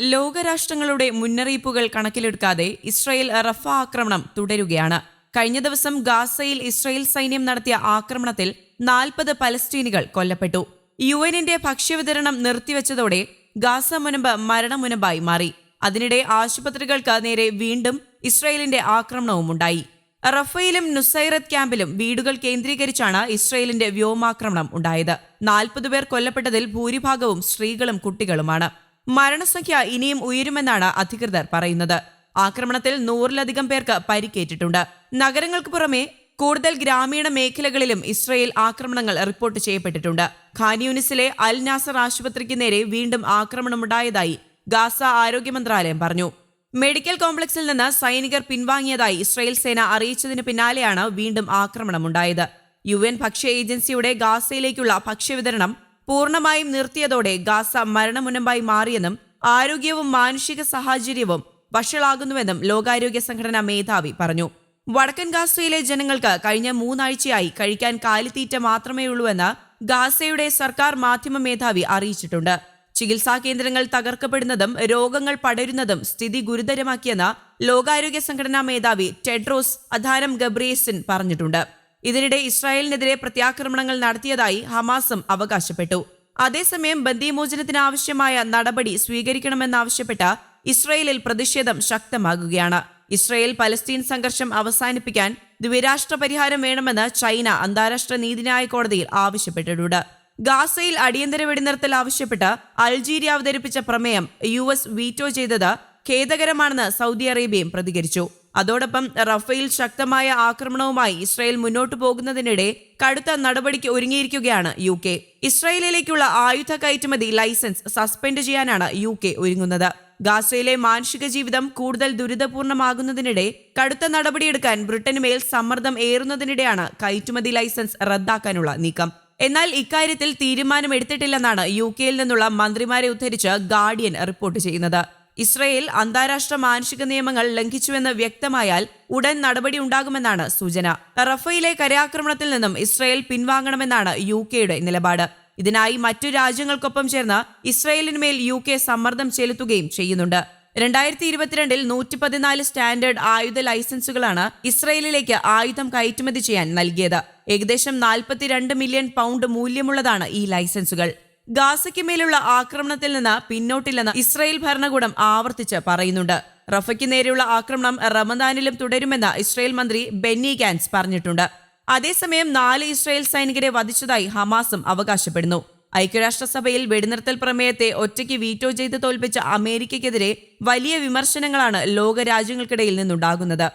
ലോകരാഷ്ട്രങ്ങളുടെ മുന്നറിയിപ്പുകൾ കണക്കിലെടുക്കാതെ ഇസ്രായേൽ റഫ ആക്രമണം തുടരുകയാണ്. കഴിഞ്ഞ ദിവസം ഗാസയിൽ ഇസ്രായേൽ സൈന്യം നടത്തിയ ആക്രമണത്തിൽ നാൽപ്പത് പലസ്തീനികൾ കൊല്ലപ്പെട്ടു. യു എന്നിന്റെ ഭക്ഷ്യവിതരണം നിർത്തിവെച്ചതോടെ ഗാസ മുനമ്പ് മരണമുനമ്പായി മാറി. അതിനിടെ ആശുപത്രികൾക്ക് നേരെ വീണ്ടും ഇസ്രായേലിന്റെ ആക്രമണവും ഉണ്ടായി. റഫയിലും നുസൈറത്ത് ക്യാമ്പിലും വീടുകൾ കേന്ദ്രീകരിച്ചാണ് ഇസ്രായേലിന്റെ വ്യോമാക്രമണം ഉണ്ടായത്. നാൽപ്പത് പേർ കൊല്ലപ്പെട്ടതിൽ ഭൂരിഭാഗവും സ്ത്രീകളും കുട്ടികളുമാണ്. മരണസംഖ്യ ഇനിയും ഉയരുമെന്നാണ് അധികൃതർ പറയുന്നത്. ആക്രമണത്തിൽ നൂറിലധികം പേർക്ക് പരിക്കേറ്റിട്ടുണ്ട്. നഗരങ്ങൾക്ക് പുറമെ കൂടുതൽ ഗ്രാമീണ മേഖലകളിലും ഇസ്രയേൽ ആക്രമണങ്ങൾ റിപ്പോർട്ട് ചെയ്യപ്പെട്ടിട്ടുണ്ട്. ഖാനിയൂനിസിലെ അൽ നാസർ ആശുപത്രിക്ക് നേരെ വീണ്ടും ആക്രമണമുണ്ടായതായി ഗാസ ആരോഗ്യ മന്ത്രാലയം പറഞ്ഞു. മെഡിക്കൽ കോംപ്ലക്സിൽ നിന്ന് സൈനികർ പിൻവാങ്ങിയതായി ഇസ്രയേൽ സേന അറിയിച്ചതിന് പിന്നാലെയാണ് വീണ്ടും ആക്രമണമുണ്ടായത്. യു എൻ ഭക്ഷ്യ ഏജൻസിയുടെ ഗാസയിലേക്കുള്ള ഭക്ഷ്യവിതരണം പൂർണമായും നിർത്തിയതോടെ ഗാസ മരണമുനമ്പായി മാറിയെന്നും ആരോഗ്യവും മാനുഷിക സാഹചര്യവും വഷളാകുന്നുവെന്നും ലോകാരോഗ്യ സംഘടനാ മേധാവി പറഞ്ഞു. വടക്കൻ ഗാസയിലെ ജനങ്ങൾക്ക് കഴിഞ്ഞ മൂന്നാഴ്ചയായി കഴിക്കാൻ കാലിത്തീറ്റ മാത്രമേ ഉള്ളൂവെന്ന് ഗാസയുടെ സർക്കാർ മാധ്യമ മേധാവി അറിയിച്ചിട്ടുണ്ട്. ചികിത്സാ കേന്ദ്രങ്ങൾ തകർക്കപ്പെടുന്നതും രോഗങ്ങൾ പടരുന്നതും സ്ഥിതി ഗുരുതരമാക്കിയെന്ന് ലോകാരോഗ്യ സംഘടനാ മേധാവി ടെഡ്രോസ് അധാരം ഗബ്രിയേസിൻ പറഞ്ഞിട്ടുണ്ട്. ഇതിനിടെ ഇസ്രായേലിനെതിരെ പ്രത്യാക്രമണങ്ങൾ നടത്തിയതായി ഹമാസും അവകാശപ്പെട്ടു. അതേസമയം ബന്ദിമോചനത്തിനാവശ്യമായ നടപടി സ്വീകരിക്കണമെന്നാവശ്യപ്പെട്ട് ഇസ്രയേലിൽ പ്രതിഷേധം ശക്തമാകുകയാണ്. ഇസ്രയേൽ പലസ്തീൻ സംഘർഷം അവസാനിപ്പിക്കാൻ ദ്വിരാഷ്ട്ര പരിഹാരം വേണമെന്ന് ചൈന അന്താരാഷ്ട്ര നീതിന്യായ കോടതിയിൽ ആവശ്യപ്പെട്ടിട്ടുണ്ട്. ഗാസയിൽ അടിയന്തര വെടിനിർത്തൽ ആവശ്യപ്പെട്ട് അൾജീരിയ അവതരിപ്പിച്ച പ്രമേയം യു എസ് വീറ്റോ ചെയ്തത് ഖേദകരമാണെന്ന് സൗദി അറേബ്യയും പ്രതികരിച്ചു. അതോടൊപ്പം റഫേൽ ശക്തമായ ആക്രമണവുമായി ഇസ്രായേൽ മുന്നോട്ടു പോകുന്നതിനിടെ കടുത്ത നടപടിക്ക് ഒരുങ്ങിയിരിക്കുകയാണ് യു കെ. ഇസ്രായേലിലേക്കുള്ള ആയുധ കയറ്റുമതി ലൈസൻസ് സസ്പെൻഡ് ചെയ്യാനാണ് യു കെ ഒരുങ്ങുന്നത്. ഗാസയിലെ മാനുഷിക ജീവിതം കൂടുതൽ ദുരിതപൂർണമാകുന്നതിനിടെ കടുത്ത നടപടിയെടുക്കാൻ ബ്രിട്ടന് മേൽ സമ്മർദ്ദം ഏറുന്നതിനിടെയാണ് കയറ്റുമതി ലൈസൻസ് റദ്ദാക്കാനുള്ള നീക്കം. എന്നാൽ ഇക്കാര്യത്തിൽ തീരുമാനമെടുത്തിട്ടില്ലെന്നാണ് യു കെയിൽ നിന്നുള്ള മന്ത്രിമാരെ ഉദ്ധരിച്ച് ഗാർഡിയൻ റിപ്പോർട്ട് ചെയ്യുന്നത്. ഇസ്രയേൽ അന്താരാഷ്ട്ര മാനുഷിക നിയമങ്ങൾ ലംഘിച്ചുവെന്ന് വ്യക്തമായാൽ ഉടൻ നടപടി ഉണ്ടാകുമെന്നാണ് സൂചന. റഫയിലെ കരയാക്രമണത്തിൽ നിന്നും ഇസ്രയേൽ പിൻവാങ്ങണമെന്നാണ് യു കെയുടെ നിലപാട്. ഇതിനായി മറ്റു രാജ്യങ്ങൾക്കൊപ്പം ചേർന്ന് ഇസ്രയേലിനുമേൽ യു കെ സമ്മർദ്ദം ചെലുത്തുകയും ചെയ്യുന്നുണ്ട്. രണ്ടായിരത്തി ഇരുപത്തിരണ്ടിൽ നൂറ്റി പതിനാല് സ്റ്റാൻഡേർഡ് ആയുധ ലൈസൻസുകളാണ് ഇസ്രയേലിലേക്ക് ആയുധം കയറ്റുമതി ചെയ്യാൻ നൽകിയത്. ഏകദേശം നാൽപ്പത്തിരണ്ട് മില്യൺ പൗണ്ട് മൂല്യമുള്ളതാണ് ഈ ലൈസൻസുകൾ. ഗാസയ്ക്ക് മേലുള്ള ആക്രമണത്തിൽ നിന്ന് പിന്നോട്ടില്ലെന്ന് ഇസ്രായേൽ ഭരണകൂടം ആവർത്തിച്ച് പറയുന്നുണ്ട്. റഫയ്ക്ക് നേരെയുള്ള ആക്രമണം റമദാനിലും തുടരുമെന്ന് ഇസ്രായേൽ മന്ത്രി ബെന്നി ഗാൻസ് പറഞ്ഞിട്ടുണ്ട്. അതേസമയം നാല് ഇസ്രായേൽ സൈനികരെ വധിച്ചതായി ഹമാസും അവകാശപ്പെടുന്നു. ഐക്യരാഷ്ട്രസഭയിൽ വെടിനിർത്തൽ പ്രമേയത്തെ ഒറ്റയ്ക്ക് വീറ്റോ ചെയ്ത് തോൽപ്പിച്ച അമേരിക്കയ്ക്കെതിരെ വലിയ വിമർശനങ്ങളാണ് ലോകരാജ്യങ്ങൾക്കിടയിൽ നിന്നുണ്ടാകുന്നത്.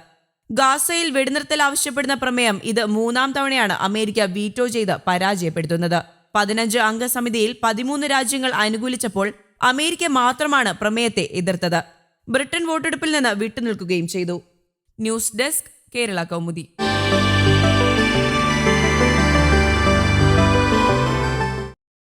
ഗാസയിൽ വെടിനിർത്തൽ ആവശ്യപ്പെടുന്ന പ്രമേയം ഇത് മൂന്നാം തവണയാണ് അമേരിക്ക വീറ്റോ ചെയ്ത് പരാജയപ്പെടുത്തുന്നത്. പതിനഞ്ച് അംഗ സമിതിയിൽ പതിമൂന്ന് രാജ്യങ്ങൾ അനുകൂലിച്ചപ്പോൾ അമേരിക്ക മാത്രമാണ് പ്രമേയത്തെ എതിർത്തത്. ബ്രിട്ടൻ വോട്ടെടുപ്പിൽ നിന്ന് വിട്ടുനിൽക്കുകയും ചെയ്തു. News desk Kerala Kaumudi.